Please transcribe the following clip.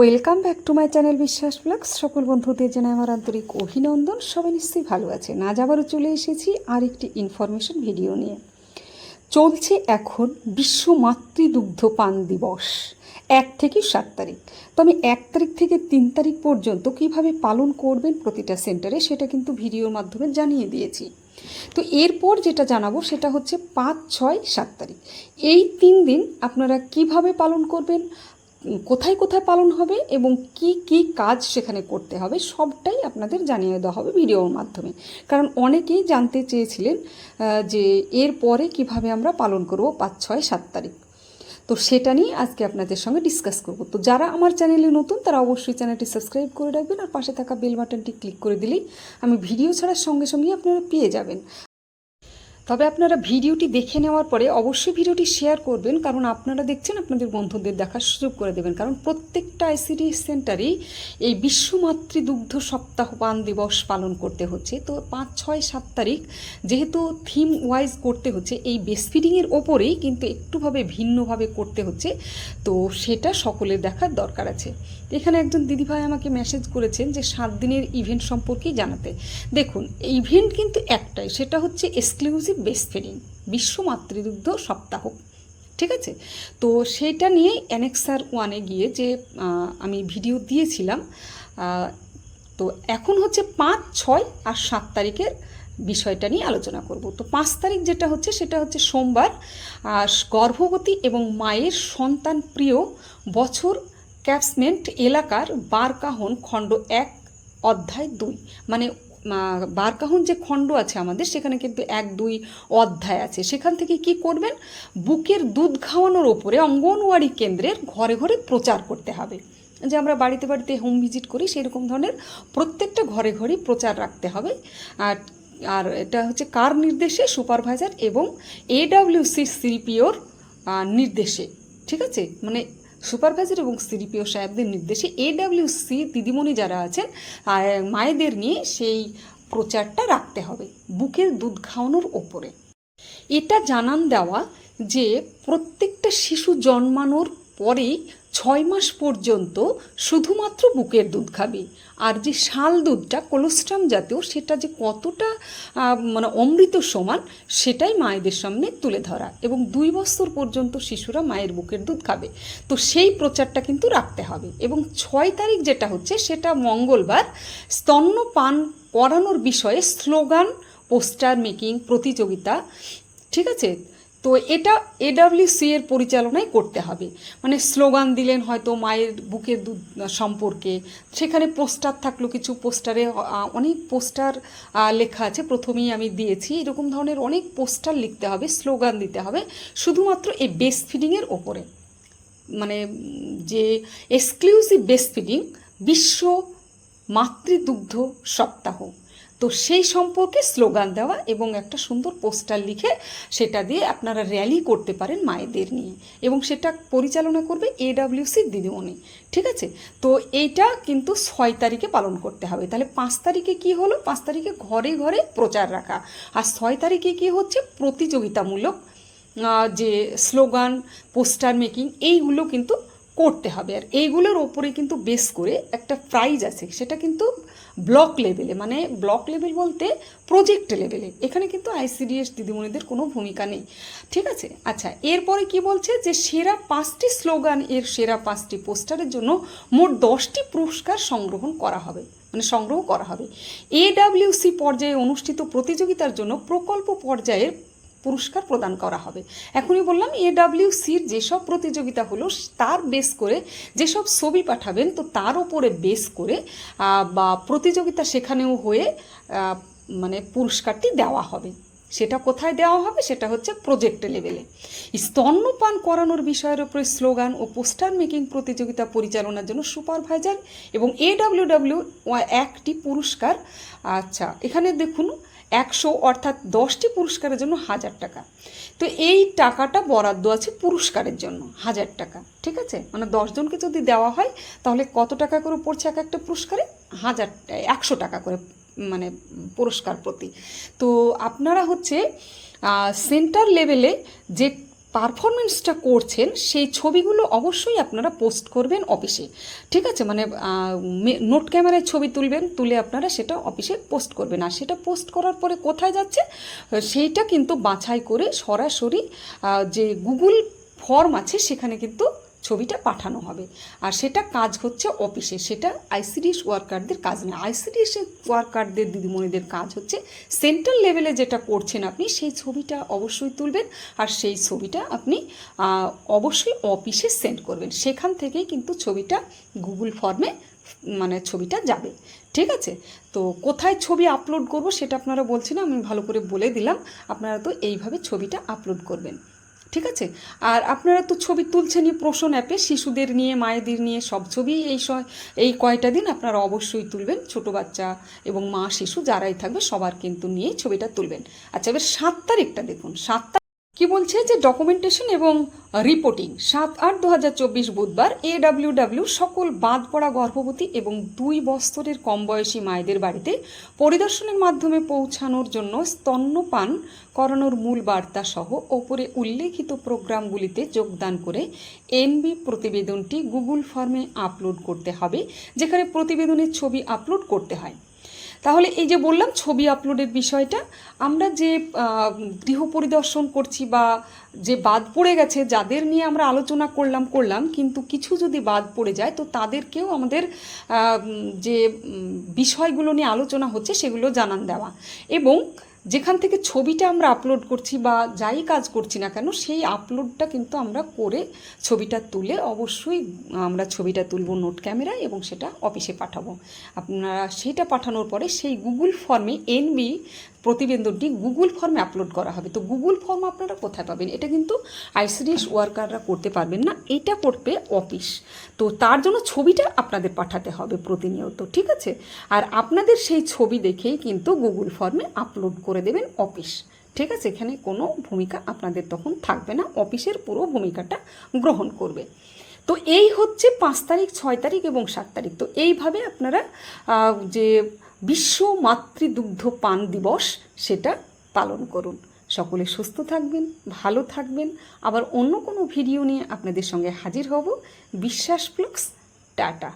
Welcome back to my channel Biswas blogs সকল বন্ধুদের জানাই আমার আন্তরিক অভিনন্দন। সবাই নিশ্চয়ই ভালো আছে না যাবারও চলে এসেছি আর একটি ইনফরমেশন ভিডিও নিয়ে। চলছে এখন বিশ্ব মাতৃদুগ্ধ পান দিবস। এক থেকে সাত তারিখ। তো আমি এক তারিখ থেকে তিন তারিখ পর্যন্ত কীভাবে পালন করবেন প্রতিটা সেন্টারে সেটা কিন্তু ভিডিওর মাধ্যমে জানিয়ে দিয়েছি। তো এরপর যেটা জানাব, সেটা হচ্ছে পাঁচ, ছয়, সাত তারিখ। এই তিন দিন আপনারা কীভাবে পালন করবেন? কোথায় কোথায় পালন হবে এবং কি কি কাজ সেখানে করতে হবে সবটাই আপনাদের জানিয়ে দেওয়া হবে ভিডিওর মাধ্যমে। কারণ অনেকেই জানতে চেয়েছিলেন যে এর পরে কীভাবে আমরা পালন করব পাঁচ, ছয়, সাত তারিখ। তো সেটা নিয়ে আজকে আপনাদের সঙ্গে ডিসকাস করব। তো যারা আমার চ্যানেলে নতুন, তারা অবশ্যই চ্যানেলটি সাবস্ক্রাইব করে রাখবেন আর পাশে থাকা বেল বাটনটি ক্লিক করে দিলেই আমি ভিডিও ছাড়ার সঙ্গে সঙ্গেই আপনারা পেয়ে যাবেন। তবে আপনারা ভিডিওটি দেখে নেওয়ার পরে অবশ্যই ভিডিওটি শেয়ার করবেন, কারণ আপনারা দেখছেন আপনাদের বন্ধুদের দেখার সুযোগ করে দেবেন। কারণ প্রত্যেকটা আইসিডি সেন্টারেই এই বিশ্ব মাতৃদুগ্ধ সপ্তাহ পান দিবস পালন করতে হচ্ছে। তো পাঁচ, ছয়, সাত তারিখ যেহেতু থিম ওয়াইজ করতে হচ্ছে, এই বেসফিডিংয়ের ওপরেই কিন্তু একটুভাবে ভিন্নভাবে করতে হচ্ছে। তো সেটা সকলের দেখার দরকার আছে। এখানে একজন দিদিভাই আমাকে মেসেজ করেছেন যে সাত দিনের ইভেন্ট সম্পর্কেই জানাতে। দেখুন ইভেন্ট কিন্তু একটাই, সেটা হচ্ছে এক্সক্লুসিভ বেস্ট ফিডিং বিশ্ব মাতৃদুগ্ধ সপ্তাহ, ঠিক আছে? তো সেটা নিয়ে অ্যানেক্সার ওয়ানে গিয়ে যে আমি ভিডিও দিয়েছিলাম তো এখন হচ্ছে পাঁচ, ছয় আর সাত তারিখের বিষয়টা নিয়ে আলোচনা করব। তো পাঁচ তারিখ যেটা হচ্ছে, সেটা হচ্ছে সোমবার গর্ভবতী এবং মায়ের সন্তান প্রিয় বছর ক্যাপসমেন্ট এলাকার বারকাহন খণ্ড এক, অধ্যায় দুই মানে বারকাহন যে খণ্ড আছে আমাদের, সেখানে কিন্তু এক, দুই অধ্যায় আছে। সেখান থেকে কি করবেন? বুকের দুধ খাওয়ানোর ওপরে অঙ্গনওয়াড়ি কেন্দ্রের ঘরে ঘরে প্রচার করতে হবে। যে আমরা বাড়িতে বাড়িতে হোম ভিজিট করি, সেরকম ধরনের প্রত্যেকটা ঘরে ঘরে প্রচার রাখতে হবে। আর আর এটা হচ্ছে কার নির্দেশে? সুপারভাইজার এবং এডাব্লিউসি সিপিওর নির্দেশে। ঠিক আছে? মানে সুপারভাইজার এবং সিডিপিও সাহেবদের নির্দেশে এডাব্লিউসি দিদিমণি যারা আছেন মায়েদের নিয়ে সেই প্রচারটা রাখতে হবে, বুকের দুধ খাওয়ানোর ওপরে। এটা জানান দেওয়া যে প্রত্যেকটা শিশু জন্মানোর পরেই ছয় মাস পর্যন্ত শুধুমাত্র বুকের দুধ খাবে। আর যে শাল দুধটা, কোলোস্ট্রাম জাতীয়, সেটা যে কতটা মানে অমৃত সমান, সেটাই মায়েদের সামনে তুলে ধরা। এবং দুই বছর পর্যন্ত শিশুরা মায়ের বুকের দুধ খাবে। তো সেই প্রচারটা কিন্তু রাখতে হবে। এবং ছয় তারিখ যেটা হচ্ছে, সেটা মঙ্গলবার, স্তন্যপান করানোর বিষয়ে স্লোগান, পোস্টার মেকিং, প্রতিযোগিতা, ঠিক আছে? তো এটা এডাব্লিউসি এর পরিচালনায় করতে হবে। মানে স্লোগান দিলেন হয়তো মায়ের বুকের দুধ সম্পর্কে। সেখানে পোস্টার থাকল, কিছু পোস্টারে অনেক পোস্টার লেখা আছে। প্রথমেই আমি দিয়েছি। এরকম ধরনের অনেক পোস্টার লিখতে হবে, স্লোগান দিতে হবে, শুধুমাত্র এই বেস ফিডিংয়ের ওপরে। মানে যে এক্সক্লুসিভ বেস্ট ফিডিং বিশ্ব মাতৃদুগ্ধ সপ্তাহ। তো সেই সম্পর্কে স্লোগান দেওয়া এবং একটা সুন্দর পোস্টার লিখে সেটা দিয়ে আপনারা র্যালি করতে পারেন মায়েদের নিয়ে। এবং সেটা পরিচালনা করবে এডাব্লিউসি দিদিমণি। ঠিক আছে? তো এইটা কিন্তু ছয় তারিখে পালন করতে হবে। তাহলে পাঁচ তারিখে কি হলো? পাঁচ তারিখে ঘরে ঘরে প্রচার রাখা। আর ছয় তারিখে কি হচ্ছে? প্রতিযোগিতামূলক যে স্লোগান, পোস্টার মেকিং, এইগুলো কিন্তু করতে হবে। আর এইগুলোর ওপরে কিন্তু বেস করে একটা প্রাইজ আছে। সেটা কিন্তু ব্লক লেভেলে মানে ব্লক লেভেল বলতে প্রজেক্ট লেভেলে এখানে কিন্তু আইসিডিএস দিদিমণিদের কোনো ভূমিকা নেই। ঠিক আছে? আচ্ছা এরপরে কি বলছে যে, সেরা পাঁচটি স্লোগান এর সেরা পাঁচটি পোস্টারের জন্য মোট দশটি পুরস্কার সংগ্রহণ করা হবে। মানে সংগ্রহ করা হবে। এডাব্লিউসি পর্যায়ে অনুষ্ঠিত প্রতিযোগিতার জন্য প্রকল্প পর্যায়ের পুরস্কার প্রদান করা হবে। এখনই বললাম এডাব্লিউসির যেসব প্রতিযোগিতা হলো, তার বেস করে যেসব ছবি পাঠাবেন, তো তার উপরে বেস করে বা প্রতিযোগিতা সেখানেও হয়ে মানে পুরস্কারটি দেওয়া হবে। সেটা কোথায় দেওয়া হবে? সেটা হচ্ছে প্রজেক্ট লেভেলে স্তন্যপান করানোর বিষয়ের উপরে স্লোগান ও পোস্টার মেকিং প্রতিযোগিতা পরিচালনার জন্য সুপারভাইজার এবং এডাব্লিউডাব্লিউ একটি পুরস্কার। আচ্ছা এখানে দেখুন একশো অর্থাৎ দশটি পুরস্কারের জন্য হাজার টাকা। তো এই টাকাটা বরাদ্দ আছে পুরস্কারের জন্য, হাজার টাকা, ঠিক আছে? মানে দশজনকে যদি দেওয়া হয়, তাহলে কত টাকা করে পড়ছে এক একটা পুরস্কারে? হাজার, একশো টাকা করে মানে পুরস্কার প্রতি। তো আপনারা হচ্ছে সেন্টার লেভেলে যে পারফরমেন্সটা করছেন, সেই ছবিগুলো অবশ্যই আপনারা পোস্ট করবেন অফিসে ঠিক আছে? মানে নোট ক্যামেরায় ছবি তুলবেন, তুলে আপনারা সেটা অফিসে পোস্ট করবেন। আর সেটা পোস্ট করার পরে কোথায় যাচ্ছে? সেইটা কিন্তু বাছাই করে সরাসরি যে গুগল ফর্ম আছে, সেখানে কিন্তু ছবিটা পাঠানো হবে। আর সেটা কাজ হচ্ছে অফিসে। সেটা আইসিডিএস ওয়ার্কারদের কাজ নয় আইসিডিএস ওয়ার্কারদের দিদিমণিদের কাজ হচ্ছে সেন্ট্রাল লেভেলে যেটা করছেন আপনি, সেই ছবিটা অবশ্যই তুলবেন। আর সেই ছবিটা আপনি অবশ্যই অফিসে সেন্ড করবেন। সেখান থেকেই কিন্তু ছবিটা গুগল ফর্মে মানে ছবিটা যাবে। ঠিক আছে? তো কোথায় ছবি আপলোড করব সেটা আপনারা বলছেন আমি ভালো করে বলে দিলাম। আপনারা তো এইভাবে ছবিটা আপলোড করবেন। ঠিক আছে? আর আপনারা তো ছবি তুলছেনই প্রোশন অ্যাপে, শিশুদের নিয়ে, মায়েদের নিয়ে সব ছবি এই এই কয়টা দিন আপনারা অবশ্যই তুলবেন। ছোট বাচ্চা এবং মা, শিশু যারাই থাকবে সবার কিন্তু নিয়েই ছবিটা তুলবেন। আচ্ছা এবার সাত তারিখটা দেখুন। সাত কি বলছে যে ডকুমেন্টেশন এবং রিপোর্টিং সাত আট দু হাজার চব্বিশ বুধবার এডাব্লিউডাব্লিউ সকল বাদ পড়া গর্ভবতী এবং দুই বছরের কম বয়সী মায়েদের বাড়িতে পরিদর্শনের মাধ্যমে পৌঁছানোর জন্য স্তন্যপান করানোর মূল বার্তা সহ ওপরে উল্লেখিত প্রোগ্রামগুলিতে যোগদান করে এনবি প্রতিবেদনটি গুগল ফর্মে আপলোড করতে হবে, যেখানে প্রতিবেদনের ছবি আপলোড করতে হয়। তাহলে এই যে বললাম ছবি আপলোডের বিষয়টা, আমরা যে গৃহ পরিদর্শন করছি বা যে বাদ পড়ে গেছে, যাদের নিয়ে আমরা আলোচনা করলাম করলাম, কিন্তু কিছু যদি বাদ পড়ে যায়, তো তাদেরকেও আমাদের যে বিষয়গুলো নিয়ে আলোচনা হচ্ছে, সেগুলো জানান দেওয়া। এবং যেখান থেকে ছবিটা আমরা আপলোড করছি বা যাই কাজ করছি না কেন, সেই আপলোডটা কিন্তু আমরা করে ছবিটা তুলে অবশ্যই আমরা ছবিটা তুলব নোট ক্যামেরায় এবং সেটা অফিসে পাঠাবো। আপনারা সেইটা পাঠানোর পরে সেই গুগল ফর্মে এনবি প্রতিবেদনটি গুগল ফর্মে আপলোড করা হবে। তো গুগল ফর্ম আপনারা কোথায় পাবেন? এটা কিন্তু আইসিডিএস ওয়ার্কাররা করতে পারবেন না, এটা করবে অফিস তো তার জন্য ছবিটা আপনাদের পাঠাতে হবে প্রতিনিয়ত, ঠিক আছে? আর আপনাদের সেই ছবি দেখেই কিন্তু গুগল ফর্মে আপলোড করে দেবেন অফিস। ঠিক আছে? এখানে কোনো ভূমিকা আপনাদের তখন থাকবে না। অফিসের পুরো ভূমিকাটা গ্রহণ করবে। তো এই হচ্ছে পাঁচ তারিখ, ছয় তারিখ এবং সাত তারিখ। তো এইভাবে আপনারা যে বিশ্ব মাতৃদুগ্ধ পান দিবস, সেটা পালন করুন। সকলে সুস্থ থাকবেন, ভালো থাকবেন। আবার অন্য কোনো ভিডিও নিয়ে আপনাদের সঙ্গে হাজির হব। বিশ্বাস প্লুক্স টাটা।